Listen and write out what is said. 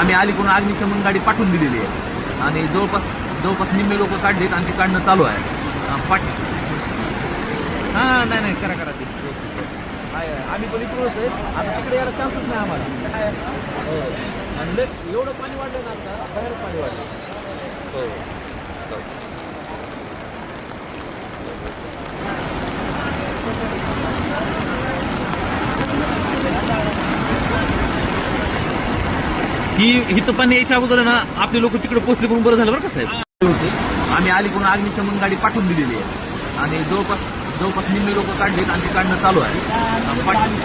आम्ही अलीकडून अग्निशमन गाडी पाठवून दिलेली आहे. आणि जवळपास जवळपास निम्मे लोक काढलेत आणि ते काढणं चालू आहे. पाठ हां नाही नाही करा करा ते आहे, आम्ही पण इकडून आहे. आता तिकडे यायला चान्सच नाही आम्हाला. हो. आणि एवढं पाणी वाढलं ना आता बाहेर पाणी वाढलं. हो. ही इथं पाणी यायच्या अगोदर ना आपले लोक तिकडे पोचले म्हणून बरं झालं बरं का साहेब? होते. आम्ही अलीकडून अग्निशमन गाडी पाठवून दिलेली आहे. आणि जवळपास जवळपास निम्मे लोक काढलेत आणि काढणं चालू आहे.